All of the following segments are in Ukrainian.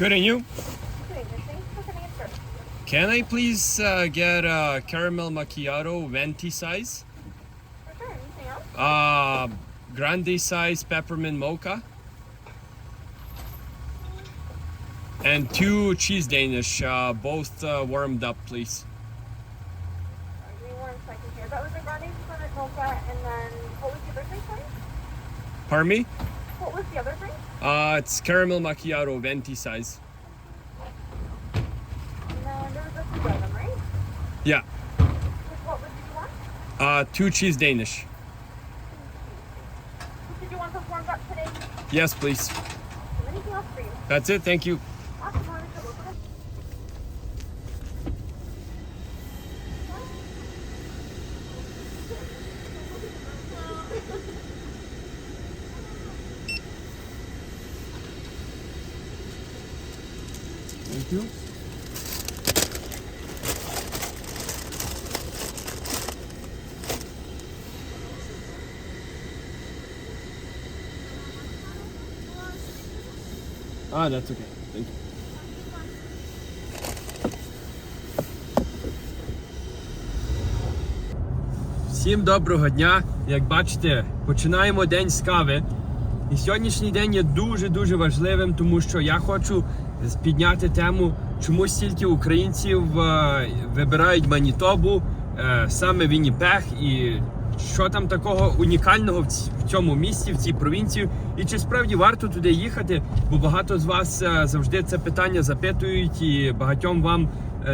Good, and you? Can I please uh, get a caramel macchiato venti size? Sure. Anything else? Uh, grande size peppermint mocha. And two cheese Danish, uh, both uh, warmed up, please. Pardon me? The other drink? Uh, it's caramel macchiato venti size. And there was a few of them, right? Yeah. What did you want? Uh, two cheese Danish. Did you want those warmed up today? Yes, please. Anything else for you? That's it. Thank you. Thank. Ah, that's okay. Thank you. Всім доброго дня! Як бачите, починаємо день з кави. І сьогоднішній день є дуже-дуже важливим, тому що я хочу підняти тему, чому стільки українців е, вибирають Манітобу, е, саме Вінніпех, і що там такого унікального в цьому місті, в цій провінції, і чи справді варто туди їхати? Бо багато з вас е, завжди це питання запитують, і багатьом вам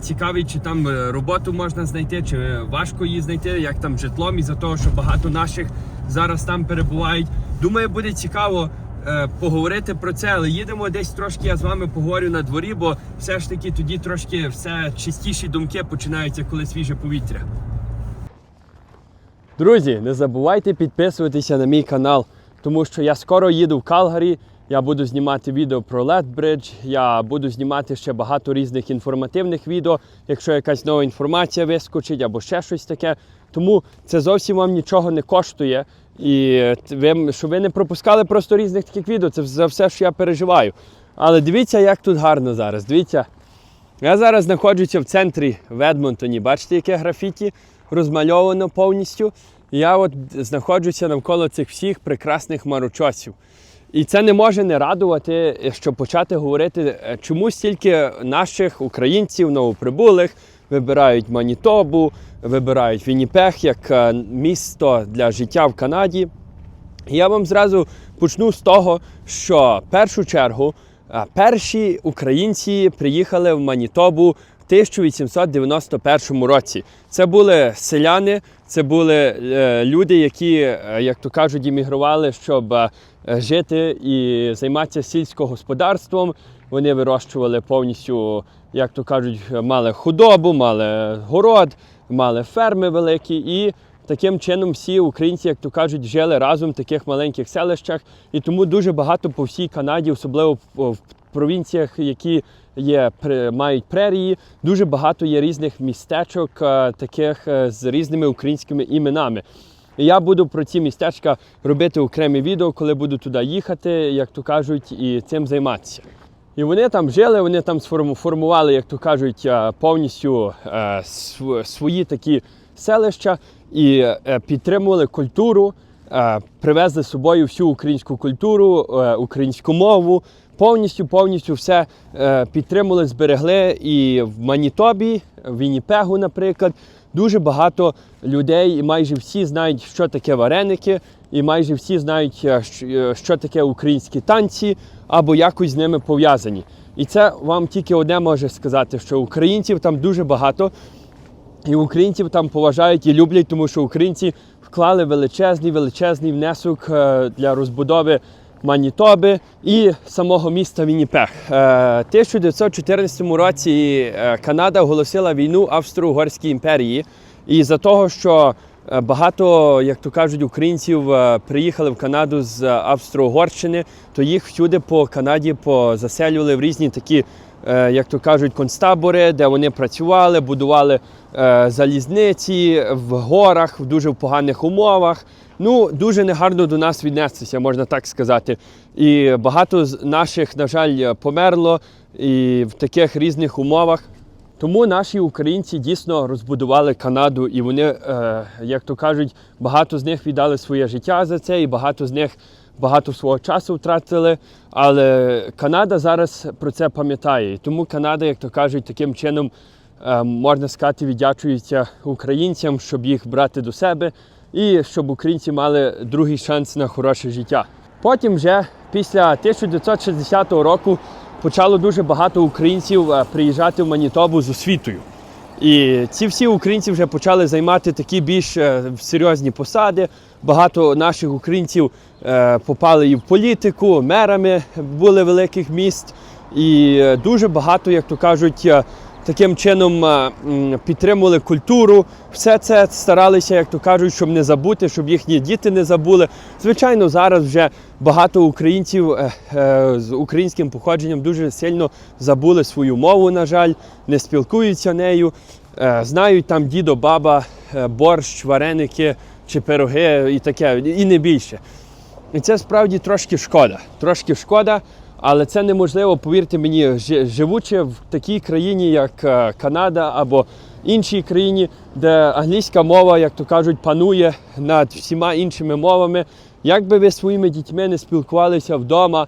цікавить, чи там роботу можна знайти, чи важко її знайти, як там житлом, із за того, що багато наших зараз там перебувають. Думаю, буде цікаво поговорити про це, але їдемо десь трошки. Я з вами поговорю на дворі, бо все ж таки тоді трошки все чистіші думки починаються, коли свіже повітря. Друзі, не забувайте підписуватися на мій канал, тому що я скоро їду в Калгарі. Я буду знімати відео про Летбридж, я буду знімати ще багато різних інформативних відео, якщо якась нова інформація вискочить або ще щось таке. Тому це зовсім вам нічого не коштує. І ви, щоб ви не пропускали просто різних таких відео, це за все, що я переживаю. Але дивіться, як тут гарно зараз. Дивіться, я зараз знаходжуся в центрі в Едмонтоні. Бачите, яке графіті розмальовано повністю. Я от знаходжуся навколо цих всіх прекрасних марочосів. І це не може не радувати, щоб почати говорити, е, чому стільки наших українців, новоприбулих, вибирають Манітобу, вибирають Вінніпех як е, місто для життя в Канаді. Я вам зразу почну з того, що в першу чергу е, перші українці приїхали в Манітобу в 1891 році. Це були селяни, це були е, люди, які, як то кажуть, іммігрували, щоб жити і займатися сільськогосподарством. Вони вирощували повністю, як то кажуть, мали худобу, мали город, мали ферми великі і Таким чином всі українці, як то кажуть, жили разом в таких маленьких селищах, і тому дуже багато по всій Канаді, особливо в, провінціях, які є мають прерії, дуже багато є різних містечок, е, таких е, з різними українськими іменами. Я буду про ці містечка робити окремі відео, коли буду туди їхати, як то кажуть, і цим займатися. І вони там жили, вони там сформу- формували, як то кажуть, е, повністю е, свої такі селища і е, підтримували культуру, привезли з собою всю українську культуру, українську мову. Повністю, повністю все підтримували, зберегли. І в Манітобі, в Вінніпегу, наприклад, дуже багато людей, і майже всі знають, що таке вареники, і майже всі знають, е, е, що таке українські танці, або якось з ними пов'язані. І це вам тільки одне може сказати, що українців там дуже багато. І українців там поважають і люблять, тому що українці вклали величезний величезний внесок е, для розбудови Манітоби і самого міста Вінніпех. Е, В 1914 році е, Канада оголосила війну Австро-Угорській імперії. І за того, що е, багато, як то кажуть, українців приїхали в Канаду з Австро-Угорщини, то їх всюди по Канаді позаселювали в різні такі як то кажуть, концтабори, де вони працювали, будували залізниці в горах в дуже поганих умовах. Ну, дуже негарно до нас віднестися, можна так сказати. І багато з наших, на жаль, померло і в таких різних умовах. Тому наші українці дійсно розбудували Канаду, і вони, е, як то кажуть, багато з них віддали своє життя за це, і багато з них багато свого часу втратили. Але Канада зараз про це пам'ятає. І тому Канада, як то кажуть, таким чином е, можна сказати, віддячується українцям, щоб їх брати до себе, і щоб українці мали другий шанс на хороше життя. Потім, вже після 1960 року, почало дуже багато українців е, приїжджати в Манітобу з освітою. І ці всі українці вже почали займати такі більш е, серйозні посади. Багато наших українців е, попали і в політику, мерами були великих міст. І дуже багато, як то кажуть, таким чином е, підтримували культуру. Все це старалися, як то кажуть, щоб не забути, щоб їхні діти не забули. Звичайно, зараз вже багато українців е, е, з українським походженням дуже сильно забули свою мову, на жаль, не спілкуються нею. Знають там дідо, баба, борщ, вареники чи пироги і таке, і не більше. І це справді трошки шкода. Трошки шкода, але це неможливо, повірте мені, жи- живучи в такій країні, як е, Канада або іншій країні, де англійська мова, як то кажуть, панує над всіма іншими мовами. Як би ви своїми дітьми не спілкувалися вдома,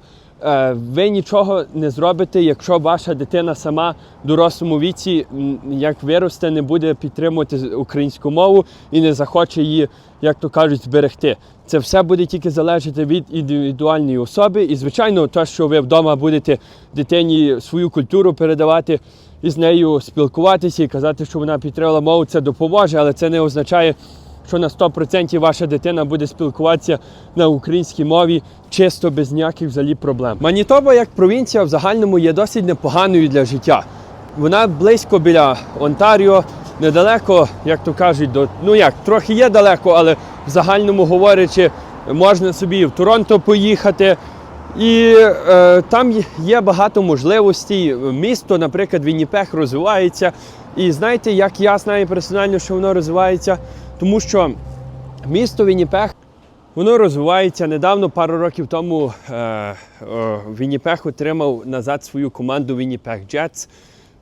ви нічого не зробите, якщо ваша дитина сама в дорослому віці, як виросте, не буде підтримувати українську мову і не захоче її, як то кажуть, зберегти. Це все буде тільки залежати від індивідуальної особи. І, звичайно, те, що ви вдома будете дитині свою культуру передавати і з нею спілкуватися і казати, що вона підтримала мову, це допоможе, але це не означає, що на 100% ваша дитина буде спілкуватися на українській мові чисто без ніяких взагалі проблем. Манітоба як провінція в загальному є досить непоганою для життя. Вона близько біля Онтаріо, недалеко, як то кажуть, до ну як трохи є далеко, але в загальному говорячи, можна собі в Торонто поїхати. І е, там є багато можливостей. Місто, наприклад, Вінніпех розвивається. І знаєте, як я знаю персонально, що воно розвивається, тому що місто Вінніпех Воно розвивається недавно, пару років тому е, Вінніпех отримав назад свою команду Вінніпех Jets.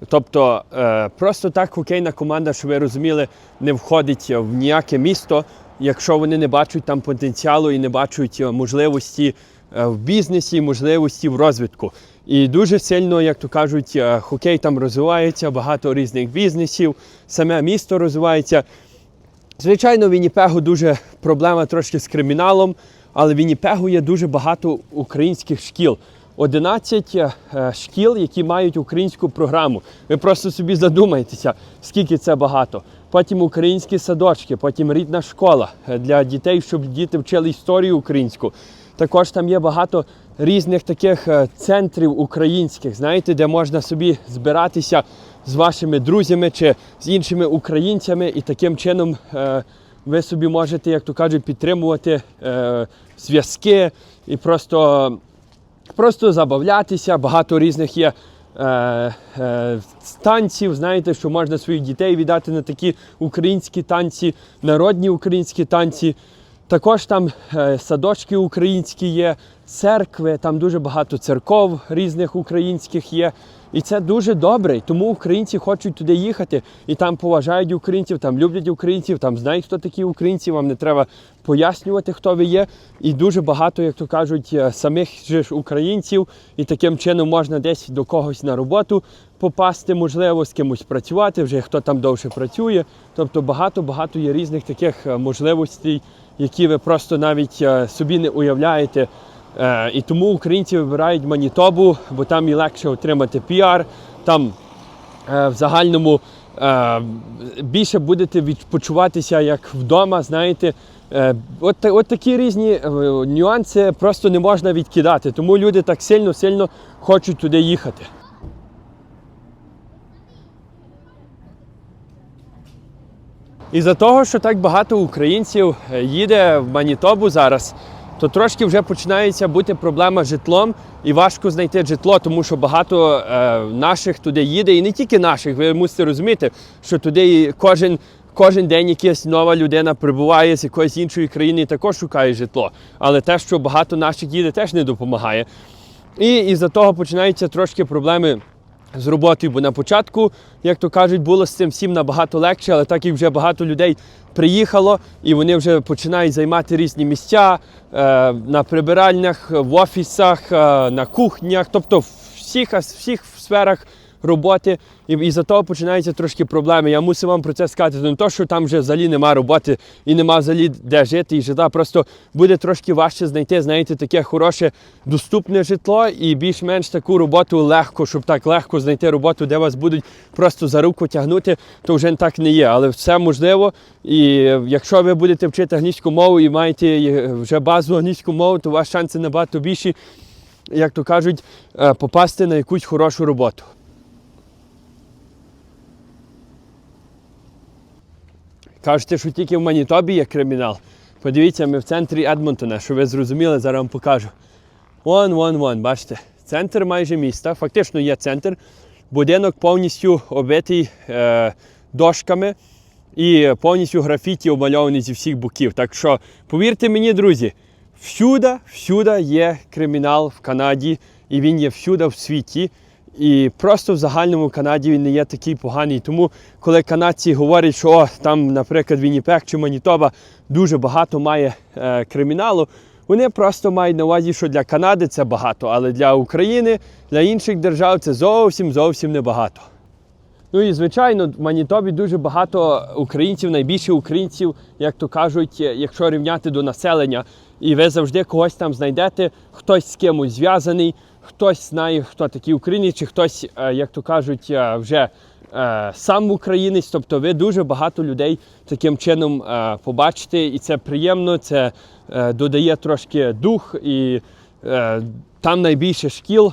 Тобто е, просто так хокейна команда, що ви розуміли, не входить в ніяке місто, якщо вони не бачать там потенціалу і не бачать е, можливості е, в бізнесі, можливості в розвитку. І дуже сильно, як то кажуть, хокей там розвивається, багато різних бізнесів, саме місто розвивається. Звичайно, в Вінніпегу дуже проблема трошки з криміналом, але в Вінніпегу є дуже багато українських шкіл. 11 е, шкіл, які мають українську програму. Ви просто собі задумайтеся, скільки це багато. Потім українські садочки, потім рідна школа е, для дітей, щоб діти вчили історію українську. Також там є багато різних таких е, центрів українських, знаєте, де можна собі збиратися з вашими друзями чи з іншими українцями, і таким чином е, ви собі можете, як то кажуть, підтримувати е, зв'язки і просто, просто забавлятися. Багато різних є. Е, е, танців, знаєте, що можна своїх дітей віддати на такі українські танці, народні українські танці. Також там е, садочки українські є, церкви, там дуже багато церков різних українських є. І це дуже добре. Тому українці хочуть туди їхати і там поважають українців, там люблять українців, там знають, хто такі українці. Вам не треба пояснювати, хто ви є. І дуже багато, як то кажуть, е, самих ж українців. І таким чином можна десь до когось на роботу попасти, можливо, з кимось працювати, вже хто там довше працює. Тобто багато-багато є різних таких е, можливостей, які ви просто навіть е, собі не уявляєте. Е, І тому українці вибирають Манітобу, бо там і легше отримати піар, там е, в загальному більше будете відпочуватися як вдома, знаєте. От, от такі різні нюанси просто не можна відкидати, тому люди так сильно-сильно хочуть туди їхати. Із-за того, що так багато українців е, їде в Манітобу зараз, то трошки вже починається бути проблема з житлом і важко знайти житло, тому що багато е, наших туди їде, і не тільки наших. Ви мусите розуміти, що туди кожен кожен день якась нова людина прибуває з якоїсь іншої країни і також шукає житло. Але те, що багато наших їде, теж не допомагає. І із-за того починаються трошки проблеми з роботою, бо на початку, як то кажуть, було з цим всім набагато легше, але так як вже багато людей приїхало і вони вже починають займати різні місця е, на прибиральнях, в офісах, е, на кухнях, тобто в всіх, всіх сферах роботи, і, і за того починаються трошки проблеми. Я мусив вам про це сказати. Не то, що там вже взагалі нема роботи і нема взагалі де жити і житла. Просто буде трошки важче знайти, знаєте, таке хороше доступне житло і більш-менш таку роботу легко, щоб так легко знайти роботу, де вас будуть просто за руку тягнути, то вже так не є. Але все можливо. І якщо ви будете вчити англійську мову і маєте е, вже базу англійську мову, то вас шанси набагато більші, як то кажуть, е, попасти на якусь хорошу роботу. Кажете, що тільки в Манітобі є кримінал. Подивіться, ми в центрі Едмонтона, що ви зрозуміли, зараз вам покажу. Вон, вон, вон, бачите, центр майже міста, фактично є центр. Будинок повністю оббитий е, дошками і повністю графіті обмальований зі всіх боків. Так що, повірте мені, друзі, всюди, всюди є кримінал в Канаді, і він є всюди в світі. І просто в загальному Канаді він не є такий поганий. Тому, коли канадці говорять, що о, там, наприклад, Вінніпек чи Манітоба дуже багато має е, криміналу, вони просто мають на увазі, що для Канади це багато, але для України, для інших держав це зовсім зовсім небагато. Ну і звичайно, в Манітобі дуже багато українців, найбільше українців, як то кажуть, е, якщо рівняти до населення, і ви завжди когось там знайдете, хтось з кимось зв'язаний, хтось знає, хто такий українець, чи хтось, е, як то кажуть, е, вже е, сам українець. Тобто ви дуже багато людей таким чином побачите, і це приємно, це додає трошки дух, і там найбільше шкіл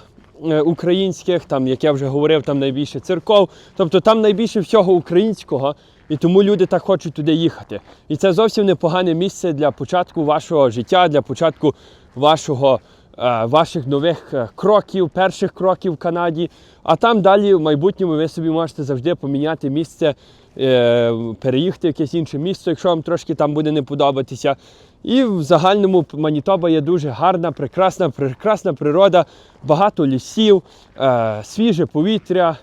українських, там, як я вже говорив, там найбільше церков, тобто там найбільше всього українського, і тому люди так хочуть туди їхати. І це зовсім непогане місце для початку вашого життя, для початку вашого. Е, Ваших нових е, кроків, перших кроків в Канаді. А там далі в майбутньому ви собі можете завжди поміняти місце, е, переїхати в якесь інше місце, якщо вам трошки там буде не подобатися. І в загальному Манітоба є дуже гарна, прекрасна, прекрасна природа, багато лісів, е, свіже повітря,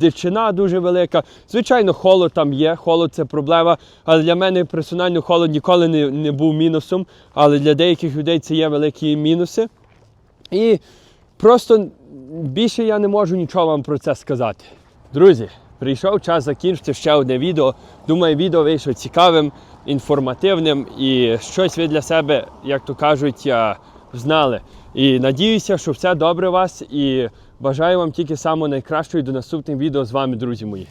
дичина дуже велика. Звичайно, холод там є, холод це проблема. Але для мене персонально холод ніколи не, не був мінусом. Але для деяких людей це є великі мінуси. І просто більше я не можу нічого вам про це сказати. Друзі, прийшов час закінчити ще одне відео. Думаю, відео вийшло цікавим, інформативним і щось ви для себе, як то кажуть, знали. І надіюся, що все добре у вас і бажаю вам тільки самого найкращого і до наступних відео з вами, друзі мої.